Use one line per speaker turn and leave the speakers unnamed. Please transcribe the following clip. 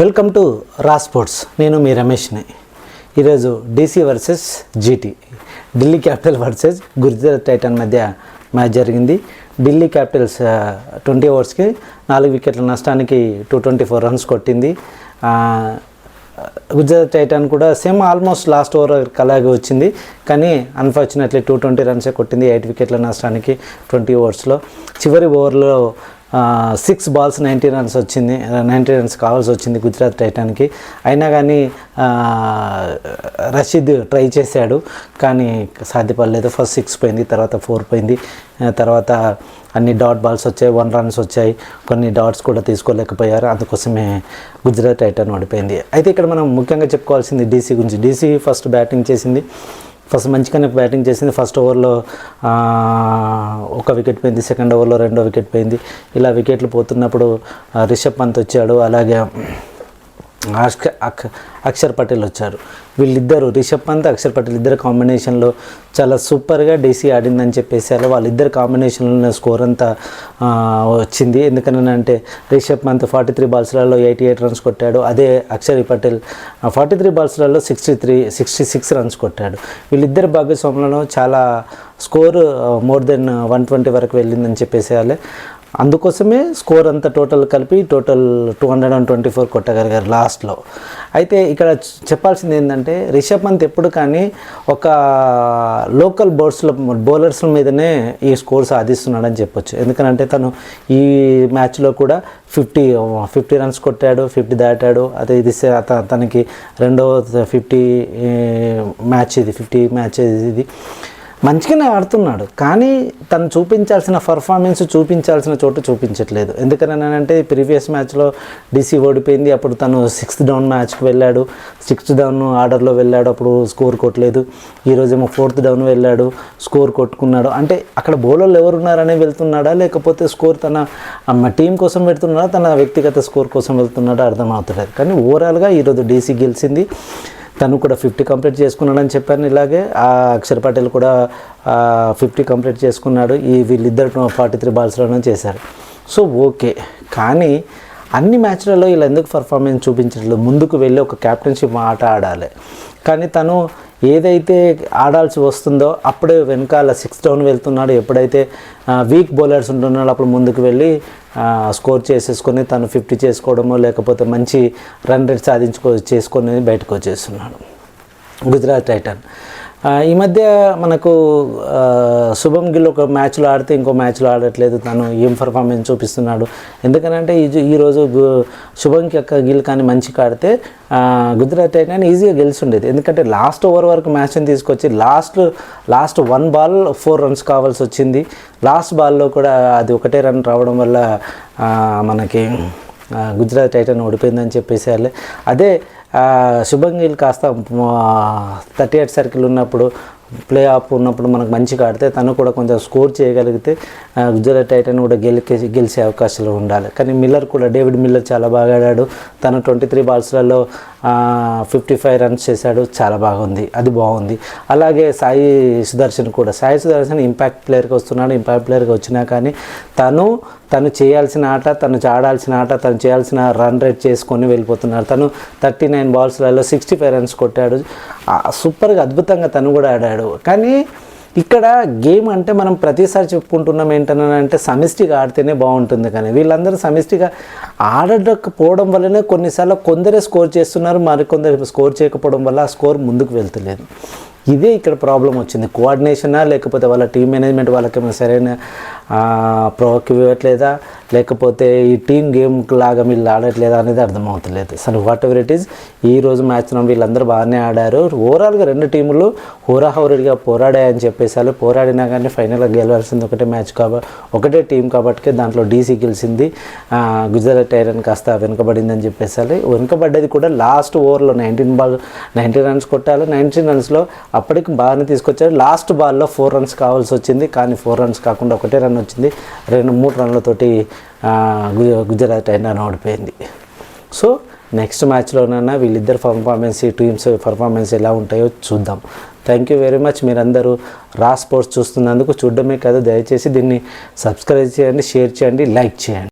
Welcome to రా sports. నేను మీ రమేష్ని. ఈరోజు DC versus GT Delhi capital versus Gujarat titan మధ్య మ్యాచ్ జరిగింది. ఢిల్లీ క్యాపిటల్స్ ట్వంటీ ఓవర్స్కి నాలుగు వికెట్ల నష్టానికి టూ ట్వంటీ ఫోర్ రన్స్ కొట్టింది. గుజరాత్ టైటాన్ కూడా సేమ్ ఆల్మోస్ట్ లాస్ట్ ఓవర్ అలాగే వచ్చింది. కానీ అన్ఫార్చునేట్లీ టూ ట్వంటీ రన్సే కొట్టింది. ఎయిట్ వికెట్ల నష్టానికి ట్వంటీ ఓవర్స్లో. చివరి ఓవర్లో సిక్స్ బాల్స్ నైంటీ రన్స్ వచ్చింది. నైంటీ రన్స్ కావాల్సి వచ్చింది గుజరాత్ టైటాన్కి. అయినా కానీ రషీద్ ట్రై చేశాడు కానీ సాధ్యపడలేదు. ఫస్ట్ సిక్స్ పోయింది తర్వాత ఫోర్ పోయింది. తర్వాత అన్ని డాట్ బాల్స్ వచ్చాయి వన్ రన్స్ వచ్చాయి. కొన్ని డాట్స్ కూడా తీసుకోలేకపోయారు. అందుకోసమే గుజరాత్ టైటాన్ ఓడిపోయింది. అయితే ఇక్కడ మనం ముఖ్యంగా చెప్పుకోవాల్సింది డీసీ గురించి. డీసీ ఫస్ట్ బ్యాటింగ్ చేసింది. ఫస్ట్ మంచిగానే బ్యాటింగ్ చేసింది. ఫస్ట్ ఓవర్లో ఒక వికెట్ పోయింది. సెకండ్ ఓవర్లో రెండో వికెట్ పోయింది. ఇలా వికెట్లు పోతున్నప్పుడు రిషబ్ పంత్ వచ్చాడు. అలాగే అక్షర్ పటేల్ వచ్చారు. వీళ్ళిద్దరు రిషబ్ పంత్ అక్షర్ పటేల్ ఇద్దరు కాంబినేషన్లో చాలా సూపర్గా డీసీ ఆడిందని చెప్పేసారు వాళ్ళిద్దరు కాంబినేషన్లో స్కోర్ అంతా వచ్చింది. ఎందుకనంటే రిషబ్ పంత్ ఫార్టీ త్రీ బాల్స్లలో ఎయిటీ ఎయిట్ రన్స్ కొట్టాడు. అదే Axar Patel forty three బాల్స్లలో sixty three sixty six runs కొట్టాడు. వీళ్ళిద్దరు భాగస్వాములను చాలా score more than one twenty వరకు వెళ్ళిందని చెప్పేసేయాలి అందుకోసమే స్కోర్ అంతా టోటల్ కలిపి total two hundred and twenty four కొట్టగలిగారు లాస్ట్లో. అయితే ఇక్కడ చెప్పాల్సింది ఏంటంటే రిషబ్ పంత్ ఎప్పుడు కానీ ఒక లోకల్ బౌలర్స్లో బౌలర్స్ల మీదనే ఈ స్కోర్ సాధిస్తున్నాడని చెప్పొచ్చు. ఎందుకంటే తను ఈ మ్యాచ్లో కూడా ఫిఫ్టీ ఫిఫ్టీ రన్స్ కొట్టాడు ఫిఫ్టీ దాటాడు. అదే ఇది తనకి రెండో ఫిఫ్టీ మ్యాచ్ ఇది ఫిఫ్టీ మ్యాచ్ ఇది. మంచిగానే ఆడుతున్నాడు. కానీ తను చూపించాల్సిన పర్ఫార్మెన్స్ చూపించాల్సిన చోటు చూపించట్లేదు. ఎందుకనంటే ప్రీవియస్ మ్యాచ్లో డీసీ ఓడిపోయింది. అప్పుడు తను సిక్స్త్ డౌన్ మ్యాచ్కి వెళ్ళాడు. సిక్స్త్ డౌన్ ఆర్డర్లో వెళ్ళాడు. అప్పుడు స్కోర్ కొట్టలేదు. ఈరోజేమో ఫోర్త్ డౌన్ వెళ్ళాడు. స్కోర్ కొట్టుకున్నాడు. అంటే అక్కడ బౌలర్లు ఎవరున్నారని వెళ్తున్నాడా? లేకపోతే స్కోర్ తన టీం కోసం పెడుతున్నాడా తన వ్యక్తిగత స్కోర్ కోసం వెళ్తున్నాడా? అర్థమవుతలేదు కానీ ఓవరాల్గా ఈరోజు డీసీ గెలిచింది. తను కూడా ఫిఫ్టీ కంప్లీట్ చేసుకున్నాడని చెప్పాను ఇలాగే. ఆ అక్షర్ పటేల్ కూడా ఫిఫ్టీ కంప్లీట్ చేసుకున్నాడు. ఈ వీళ్ళిద్దరు ఫార్టీ త్రీ బాల్స్లోనే చేశారు. So okay. కానీ అన్ని మ్యాచ్లలో వీళ్ళు ఎందుకు పర్ఫార్మెన్స్ చూపించట్లేదు? ముందుకు వెళ్ళి ఒక క్యాప్టెన్షిప్ ఆట ఆడాలి. కానీ తను ఏదైతే ఆడాల్సి వస్తుందో అప్పుడే వెనకాల సిక్స్ డౌన్ వెళ్తున్నాడు. ఎప్పుడైతే వీక్ బౌలర్స్ ఉంటున్నాడో అప్పుడు ముందుకు వెళ్ళి స్కోర్ చేసేసుకొని తను ఫిఫ్టీ చేసుకోవడమో లేకపోతే మంచి రన్ రేట్ సాధించుకో చేసుకొని బయటకు వచ్చేస్తున్నాడు. గుజరాత్ టైటన్. ఈ మధ్య మనకు శుభం గిల్ ఒక మ్యాచ్లో ఆడితే ఇంకో మ్యాచ్లో ఆడట్లేదు. తను ఏం పర్ఫార్మెన్స్ చూపిస్తున్నాడు. ఎందుకనంటే ఈ ఈరోజు శుభం యొక్క గిల్ కానీ మంచిగా ఆడితే గుజరాత్ టైటన్ ఈజీగా గెలిచి ఉండేది ఎందుకంటే లాస్ట్ ఓవర్ వరకు మ్యాచ్ని తీసుకొచ్చి last last one ball four runs కావాల్సి వచ్చింది. లాస్ట్ బాల్లో కూడా అది ఒకటే రన్ రావడం వల్ల మనకి గుజరాత్ టైటన్ ఓడిపోయిందని చెప్పేసి అదే ఆ, శుభం గిల్ కాస్త థర్టీ ఎయిట్ సర్కిల్ ఉన్నప్పుడు ప్లే ఆఫ్ ఉన్నప్పుడు మనకు మంచిగా ఆడితే తను కూడా కొంచెం స్కోర్ చేయగలిగితే గుజరాత్ టైటన్ కూడా గెలికే గెలిచే అవకాశాలు ఉండాలి. కానీ మిల్లర్ కూడా డేవిడ్ మిల్లర్ చాలా బాగా ఆడాడు. తను ట్వంటీ త్రీ బాల్స్లలో ఫిఫ్టీ ఫైవ్ రన్స్ చేశాడు. చాలా బాగుంది. అది బాగుంది. అలాగే సాయి సుదర్శన్ కూడా. సాయి సుదర్శన్ ఇంపాక్ట్ ప్లేయర్కి వస్తున్నాడు ఇంపాక్ట్ ప్లేయర్గా వచ్చినా కానీ తను తను చేయాల్సిన ఆట తను ఆడాల్సిన ఆట తను చేయాల్సిన రన్ రేట్ చేసుకొని వెళ్ళిపోతున్నారు. తను థర్టీ నైన్ బాల్స్లలో సిక్స్టీ ఫైవ్ రన్స్ కొట్టాడు సూపర్గా అద్భుతంగా తను కూడా ఆడాడు. కానీ ఇక్కడ గేమ్ అంటే మనం ప్రతిసారి చెప్పుకుంటున్నాం ఏంటనంటే సమిష్టిగా ఆడితేనే బాగుంటుంది కానీ వీళ్ళందరూ సమిష్టిగా ఆడకపోవడం వల్లనే కొన్నిసార్లు కొందరే స్కోర్ చేస్తున్నారు మరికొందరు స్కోర్ చేయకపోవడం వల్ల ఆ స్కోర్ ముందుకు వెళ్తలేదు. ఇదే ఇక్కడ ప్రాబ్లం వచ్చింది. కోఆర్డినేషనా లేకపోతే వాళ్ళ టీం మేనేజ్మెంట్ వాళ్ళకి సరైన ప్రోక్ ఇవ్వట్లేదా? లేకపోతే ఈ టీం గేమ్ లాగా వీళ్ళు ఆడట్లేదా అనేది అర్థమవుతలేదు. So whatever it is ఈ రోజు మ్యాచ్లో వీళ్ళందరూ బాగానే ఆడారు. ఓవరాల్గా రెండు టీములు హోరాహోరీగా పోరాడాయని చెప్పేసారు పోరాడినా కానీ ఫైనల్గా గెలవాల్సింది ఒకటే మ్యాచ్ కాబట్టి ఒకటే టీం కాబట్టి దాంట్లో డీసీ గెలిచింది. గుజరాత్ టైరన్ కాస్త వెనుకబడిందని చెప్పేసారు వెనుకబడ్డది కూడా లాస్ట్ ఓవర్లో నైన్టీన్ బాల్ నైన్టీన్ రన్స్ కొట్టాలి నైన్టీన్ రన్స్లో అప్పటికి బాగానే తీసుకొచ్చారు. లాస్ట్ బాల్లో ఫోర్ రన్స్ కావాల్సి వచ్చింది. కానీ ఫోర్ రన్స్ కాకుండా ఒకటే రన్ వచ్చింది. రెండు మూడు రన్లతోటి గుజరాత్ అయినా ఓడిపోయింది సో నెక్స్ట్ మ్యాచ్లోనైనా వీళ్ళిద్దరు పర్ఫార్మెన్స్ ఈ టీమ్స్ పర్ఫార్మెన్స్ ఎలా ఉంటాయో చూద్దాం. థ్యాంక్ యూ వెరీ మచ్ మీరందరూ రా స్పోర్ట్స్ చూస్తున్నందుకు చూడడమే కాదు దయచేసి దీన్ని సబ్స్క్రైబ్ చేయండి షేర్ చేయండి లైక్ చేయండి.